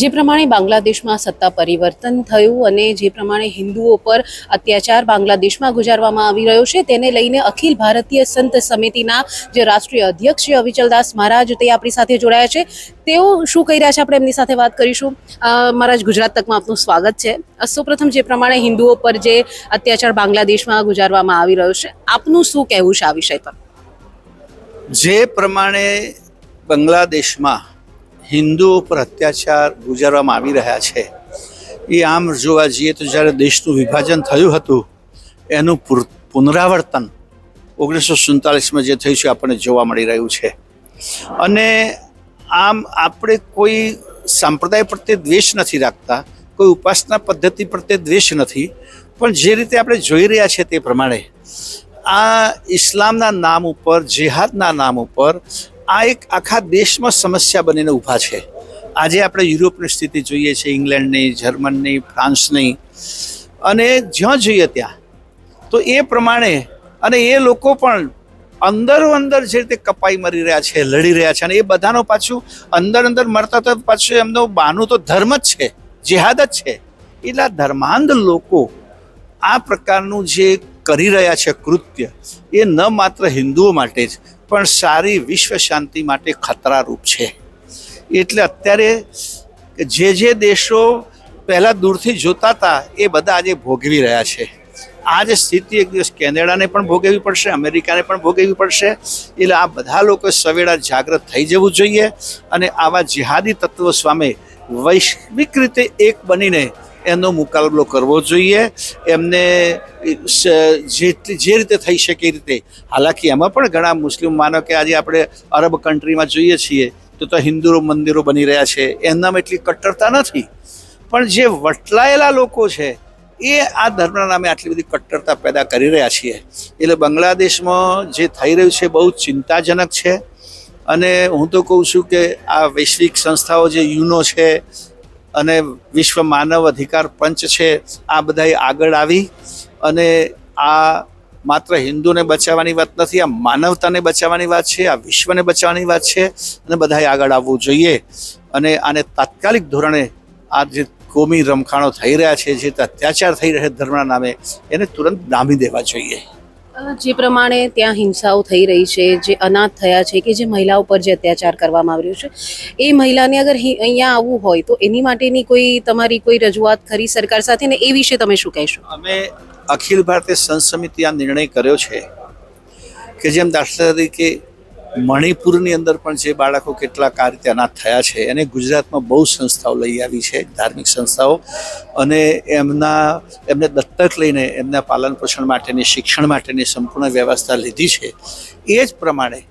જે પ્રમાણે બાંગ્લાદેશમાં સત્તા પરિવર્તન થયું અને જે પ્રમાણે હિન્દુઓ પર અત્યાચાર બાંગ્લાદેશમાં ગુજારવામાં આવી રહ્યો છે, તેને લઈને અખિલ ભારતીય સંત સમિતિના જે રાષ્ટ્રીય અધ્યક્ષ છે અવિચલદાસ મહારાજ તે આપણી સાથે જોડાયા છે. તેઓ શું કહી રહ્યા છે? આપણે એમની સાથે વાત કરીશું. મહારાજ, ગુજરાત તકમાં આપનું સ્વાગત છે. સૌપ્રથમ જે પ્રમાણે હિન્દુઓ પર જે અત્યાચાર બાંગ્લાદેશમાં ગુજારવામાં આવી રહ્યો છે, આપનું શું કહેવું છે આ વિષય પર? જે પ્રમાણે બાંગ્લાદેશમાં હિન્દુઓ પર અત્યાચાર ગુજારવામાં આવી રહ્યા છે. એ આમ જોવા જઈએ તો જ્યારે દેશનું વિભાજન થયું હતું, એનું પુનરાવર્તન ઓગણીસો સુડતાલીસમાં જે થયું છે, આપણને જોવા મળી રહ્યું છે. અને આમ આપણે કોઈ સંપ્રદાય પ્રત્યે દ્વેષ નથી રાખતા, કોઈ ઉપાસના પદ્ધતિ પ્રત્યે દ્વેષ નથી, પણ જે રીતે આપણે જોઈ રહ્યા છે તે પ્રમાણે આ ઇસ્લામના નામ ઉપર, જેહાદના નામ ઉપર આ એક આખા દેશમાં સમસ્યા બનીને ઊભા છે. આજે આપણે યુરોપની સ્થિતિ જોઈએ છે, ઇંગ્લેન્ડની, જર્મનની, ફ્રાન્સની. અને જ્યાં જોઈએ ત્યાં. તો એ પ્રમાણે અને એ લોકો પણ અંદરો અંદર જે રીતે કપાઈ મરી રહ્યા છે, લડી રહ્યા છે અને એ બધાનો પાછું અંદર અંદર મરતા તો પાછું એમનો બાનું તો ધર્મ જ છે, જેહાદ જ છે. એટલા ધર્માંધ લોકો આ પ્રકારનું જે કરી રહ્યા છે કૃત્ય, એ ન માત્ર હિન્દુઓ માટે જ, પણ સારી વિશ્વ શાંતિ માટે ખતરારૂપ છે. એટલે અત્યારે જે જે દેશો પહેલાં દૂરથી જોતા હતા, એ બધા આજે ભોગવી રહ્યા છે. આ જે સ્થિતિ એક દિવસ કેનેડાને પણ ભોગવવી પડશે, અમેરિકાને પણ ભોગવવી પડશે. એટલે આ બધા લોકો સવેળા જાગૃત થઈ જવું જોઈએ અને આવા જિહાદી તત્વો સામે વૈશ્વિક રીતે એક બનીને એનો મુકાબલો કરવો જોઈએ. એમને જેટલી જે રીતે થઈ શકે એ રીતે. હાલાકી એમાં પણ ઘણા મુસ્લિમ, માનો કે આજે આપણે અરબ કન્ટ્રીમાં જોઈએ છીએ, તો તો હિન્દુ મંદિરો બની રહ્યા છે. એમનામાં એટલી કટ્ટરતા નથી. પણ જે વટલાયેલા લોકો છે, એ આ ધર્મના નામે આટલી બધી કટ્ટરતા પેદા કરી રહ્યા છીએ. એટલે બાંગ્લાદેશમાં જે થઈ રહ્યું છે, બહુ ચિંતાજનક છે. અને હું તો કહું છું કે આ વૈશ્વિક સંસ્થાઓ જે યુનો છે અને વિશ્વ માનવ અધિકાર પંચ છે, આ બધાએ આગળ આવી અને આ માત્ર હિન્દુને બચાવવાની વાત નથી, આ માનવતાને બચાવવાની વાત છે, આ વિશ્વને બચાવવાની વાત છે અને બધાએ આગળ આવવું જોઈએ. અને આને તાત્કાલિક ધોરણે આ જે કોમી રમખાણો થઈ રહ્યા છે, જે અત્યાચાર થઈ રહ્યા ધર્મના નામે, એને તુરંત ડામી દેવા જોઈએ. જે પ્રમાણે ત્યાં હિંસાઓ થઈ રહી છે, જે અનાથ થયા છે કે જે મહિલાઓ પર જે અત્યાચાર કરવામાં આવી રહ્યો છે, એ મહિલાને અગર અહીંયા આવવું હોય તો એની માટેની કોઈ તમારી કોઈ રજૂઆત ખરી સરકાર સાથે ને એ વિશે તમે શું કહેશો? અમે અખિલ ભારતીય સંત સમિતિ આ નિર્ણય કર્યો છે કે જેમ દાખલા તરીકે મણિપુરની અંદર પણ જે બાળકો કેટલાક આ રીતે અનાથ થયા છે, એને ગુજરાતમાં બહુ સંસ્થાઓ લઈ આવી છે, ધાર્મિક સંસ્થાઓ. અને એમના, એમને દત્તક લઈને એમના પાલન પોષણ માટેની, શિક્ષણ માટેની સંપૂર્ણ વ્યવસ્થા લીધી છે. એ જ પ્રમાણે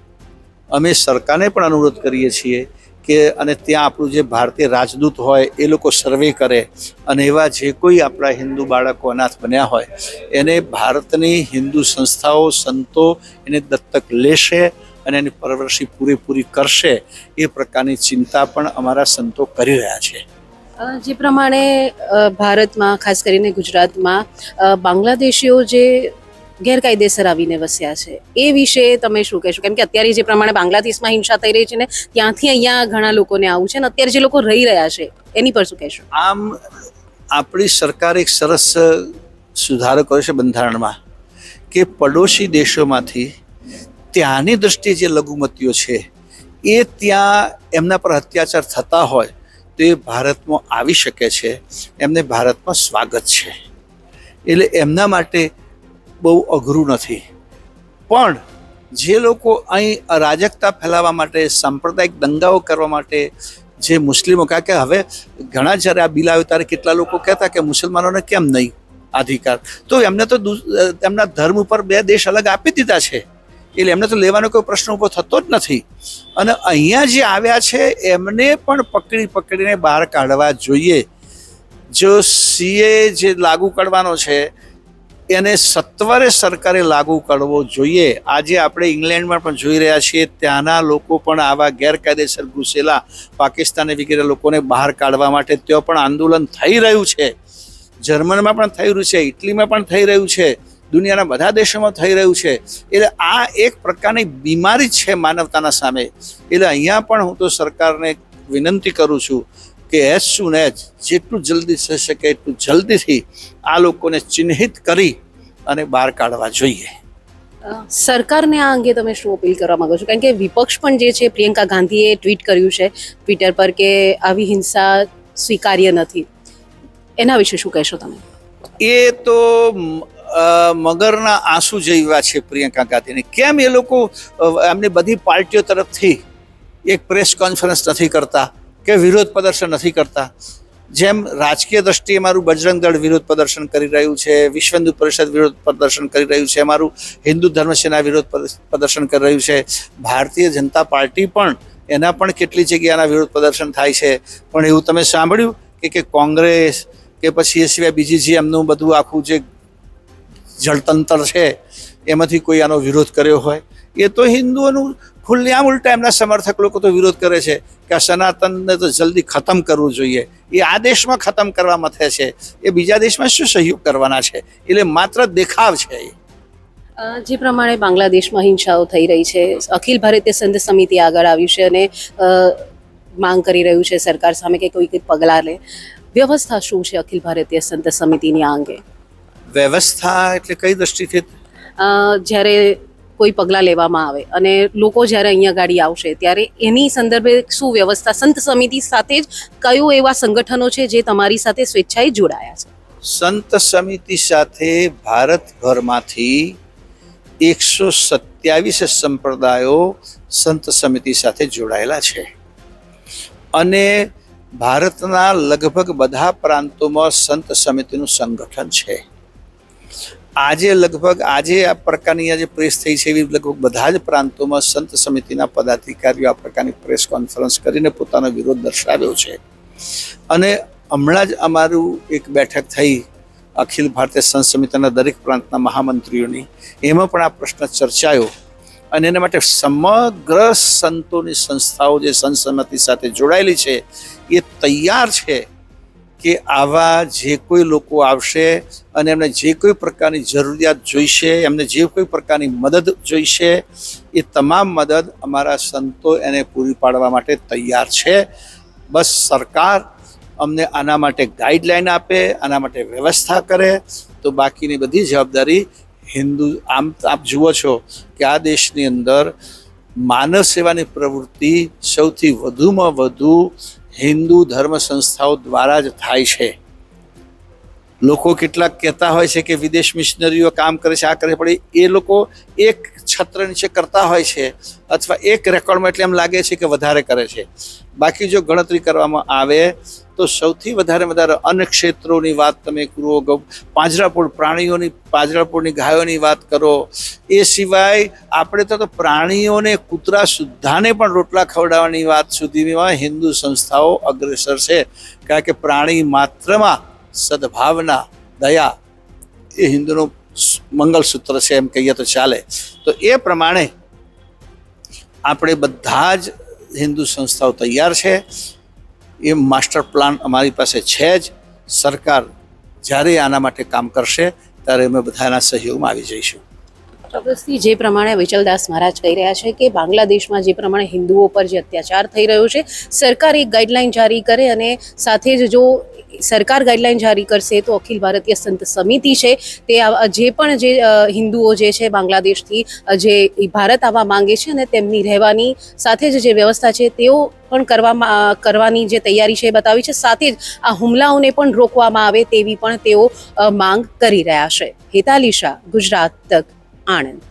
અમે સરકારને પણ અનુરોધ કરીએ છીએ કે, અને ત્યાં આપણું જે ભારતીય રાજદૂત હોય, એ લોકો સર્વે કરે. અને એવા જે કોઈ આપણા હિન્દુ બાળકો અનાથ બન્યા હોય, એને ભારતની હિન્દુ સંસ્થાઓ, સંતો એને દત્તક લેશે અને એની પરવરશી પૂરેપૂરી કરશે એ પ્રકારની ચિંતા પણ અમારા સંતો કરી રહ્યા છે. જે પ્રમાણે ભારતમાં ખાસ કરીને ગુજરાતમાં બાંગ્લાદેશીઓ જે ગેરકાયદેસર આવીને વસ્યા છે એ વિશે તમે શું કહેશો? કેમ કે અત્યારે જે પ્રમાણે બાંગ્લાદેશમાં હિંસા થઈ રહી છે ને ત્યાંથી અહીંયા ઘણા લોકોને આવું છે ને અત્યારે જે લોકો રહી રહ્યા છે એની પર શું કહેશો? આમ આપણી સરકાર એક સરસ સુધારો કર્યો છે બંધારણમાં કે પડોશી દેશોમાંથી ત્યાંની દ્રષ્ટિએ જે લઘુમતીઓ છે, એ ત્યાં એમના પર અત્યાચાર થતા હોય, તો એ ભારતમાં આવી શકે છે. એમને ભારતમાં સ્વાગત છે. એટલે એમના માટે બહુ અઘરું નથી. પણ જે લોકો અહીં અરાજકતા ફેલાવવા માટે, સાંપ્રદાયિક દંગાઓ કરવા માટે જે મુસ્લિમો, કારણ કે હવે ઘણા જ્યારે આ બિલ આવ્યો ત્યારે કેટલા લોકો કહેતા કે મુસલમાનોને કેમ નહીં? અધિકાર. તો એમને તો એમના ધર્મ ઉપર બે દેશ અલગ આપી દીધા છે. એટલે એમને તો લેવાનો કોઈ પ્રશ્ન ઊભો થતો જ નથી. અને અહીંયા જે આવ્યા છે, એમને પણ પકડી પકડીને બહાર કાઢવા જોઈએ. જો સીએ જે લાગુ કરવાનો છે, એને સત્વરે સરકારે લાગુ કરવો જોઈએ. આજે આપણે ઇંગ્લેન્ડમાં પણ જોઈ રહ્યા છીએ, ત્યાંના લોકો પણ આવા ગેરકાયદેસર ઘૂસેલા પાકિસ્તાન વગેરે લોકોને બહાર કાઢવા માટે ત્યાં પણ આંદોલન થઈ રહ્યું છે. જર્મનમાં પણ થઈ રહ્યું છે, ઇટલીમાં પણ થઈ રહ્યું છે. દુનિયાના બધા દેશોમાં થઈ રહ્યું છે. એટલે આ એક પ્રકારની બીમારી છે માનવતાના સામે. એટલે અહીંયા પણ હું તો સરકારને વિનંતી કરું છું કે એઝ સુન એઝ જેટલું જલ્દી થઈ શકે એટલું જલ્દીથી આ લોકોને ચિહ્નિત કરી અને બહાર કાઢવા જોઈએ. સરકારને આ અંગે તમે શું અપીલ કરવા માંગો છો? કારણ કે વિપક્ષ પણ જે છે પ્રિયંકા ગાંધીએ ટ્વીટ કર્યું છે ટ્વિટર પર કે આવી હિંસા સ્વીકાર્ય નથી. એના વિશે શું કહેશો તમે? એ તો મગરના આંસુ જેવા છે પ્રિયંકા ગાંધીને, કેમ એ લોકો એમની બધી પાર્ટીઓ તરફથી એક પ્રેસ કોન્ફરન્સ નથી કરતા કે વિરોધ પ્રદર્શન નથી કરતા? જેમ રાજકીય દ્રષ્ટિએ મારું બજરંગ દળ વિરોધ પ્રદર્શન કરી રહ્યું છે, વિશ્વ હિન્દુ પરિષદ વિરોધ પ્રદર્શન કરી રહ્યું છે, મારું હિન્દુ ધર્મસેના વિરોધ પ્રદ- પ્રદર્શન કરી રહ્યું છે. ભારતીય જનતા પાર્ટી પણ એના પણ કેટલી જગ્યાના વિરોધ પ્રદર્શન થાય છે. પણ એવું તમે સાંભળ્યું કે કે કોંગ્રેસ કે પછી એ સિવાય બીજી જે એમનું બધું આખું જે જળતંત્ર છે, એમાંથી કોઈ આનો વિરોધ કર્યો હોય. એ તો હિન્દુઓનું ખુલ્લેઆમ ઉલટા એમના સમર્થક લોકો તો વિરોધ કરે છે કે આ સનાતનને તો જલ્દી ખતમ કરવું જોઈએ. એ આ દેશમાં ખતમ કરવા મથે છે. એ બીજા દેશમાં શું સહયોગ કરવાના છે? એટલે માત્ર દેખાવ છે એ. જે પ્રમાણે બાંગ્લાદેશમાં હિંસાઓ થઈ રહી છે, અખિલ ભારતીય સંઘ સમિતિ આગળ આવ્યું છે અને માંગ કરી રહ્યું છે સરકાર સામે કે કોઈ કંઈક પગલાં લે. વ્યવસ્થા શું છે અખિલ ભારતીય સંત સમિતિની આ અંગે? વ્યવસ્થા એટલે કઈ દ્રષ્ટિથી? જ્યારે કોઈ પગલાં લેવામાં આવે અને લોકો જ્યારે અહીંયા ગાડી આવશે ત્યારે એની સંદર્ભે શું વ્યવસ્થા? સંત સમિતિ સાથે જ કયો એવા સંગઠનો છે જે તમારી સાથે સ્વેચ્છાએ જોડાયા છે? સંત સમિતિ સાથે ભારતભરમાંથી એકસો સત્યાવીસ સંપ્રદાયો સંત સમિતિ સાથે જોડાયેલા છે. અને ભારતના લગભગ બધા પ્રાંતોમાં સંત સમિતિનું સંગઠન છે. આજે લગભગ આજે આ પ્રકારની આજે પ્રેસ થઈ છે એવી લગભગ બધા જ પ્રાંતોમાં સંત સમિતિના પદાધિકારીઓ આ પ્રકારની પ્રેસ કોન્ફરન્સ કરીને પોતાનો વિરોધ દર્શાવ્યો છે. અને હમણાં જ અમારું એક બેઠક થઈ અખિલ ભારતીય સંત સમિતિના દરેક પ્રાંતના મહામંત્રીઓની. એમાં પણ આ પ્રશ્ન ચર્ચાયો. અને એના માટે સમગ્ર સંતોની સંસ્થાઓ જે સંત સમિતિ સાથે જોડાયેલી છે એ તૈયાર છે. કે આવા જે કોઈ લોકો આવશે અને એમને જે કોઈ પ્રકારની જરૂરિયાત જોઈશે, એમને જે કોઈ પ્રકારની મદદ જોઈશે, એ તમામ મદદ અમારા સંતો એને પૂરી પાડવા માટે તૈયાર છે. બસ સરકાર અમને આના માટે ગાઈડલાઈન આપે, આના માટે વ્યવસ્થા કરે. તો બાકીની બધી જવાબદારી હિન્દુ, આમ આપ જુઓ છો કે આ દેશની અંદર માનવ સેવાની પ્રવૃત્તિ સૌથી વધુમાં વધુ હિન્દુ ધર્મ સંસ્થાઓ દ્વારા જ થાય છે. લોકો કેટલાક કહેતા હોય છે કે વિદેશ મિશનરીઓ કામ કરે છે, આ કરે પડે એ લોકો એક છત્ર નીચે કરતા હોય છે અથવા એક રેકોર્ડમાં એટલે એમ લાગે છે કે વધારે કરે છે. બાકી જો ગણતરી કરવામાં આવે તો સૌથી વધારે વધારે અન્ય ક્ષેત્રોની વાત તમે કરો પાંજરાપોળ પ્રાણીઓની, પાંજરાપોળની ગાયોની વાત કરો, એ સિવાય આપણે તો પ્રાણીઓને કૂતરા સુદ્ધાને પણ રોટલા ખવડાવવાની વાત સુધીમાં હિન્દુ સંસ્થાઓ અગ્રેસર છે. કારણ કે પ્રાણી માત્રમાં સદભાવના, દયા એ હિન્દુનું મંગલસૂત્ર છે એમ કહીએ તો ચાલે. તો એ પ્રમાણે આપણે બધા જ હિન્દુ સંસ્થાઓ તૈયાર છે. એ માસ્ટર પ્લાન અમારી પાસે છે જ. સરકાર જ્યારે આના માટે કામ કરશે ત્યારે અમે બધા એના સહયોગમાં આવી જઈશું. ચોક્કસથી જે પ્રમાણે વિચલદાસ મહારાજ કહી રહ્યા છે કે બાંગ્લાદેશમાં જે પ્રમાણે હિન્દુઓ પર જે અત્યાચાર થઈ રહ્યો છે, સરકાર એક ગાઈડલાઈન જારી કરે અને સાથે જ જો સરકાર ગાઈડલાઇન જારી કરશે તો અખિલ ભારતીય સંત સમિતિ છે. તે જે પણ જે હિન્દુઓ જે છે, બાંગ્લાદેશથી જે ભારત આવવા માંગે છે અને તેમની રહેવાની સાથે જ જે વ્યવસ્થા છે તેઓ પણ કરવામાં કરવાની જે તૈયારી છે એ બતાવી છે. સાથે જ આ હુમલાઓને પણ રોકવામાં આવે તેવી પણ તેઓ માંગ કરી રહ્યા છે. હેતાલી શાહ, ગુજરાત તક, આણંદ.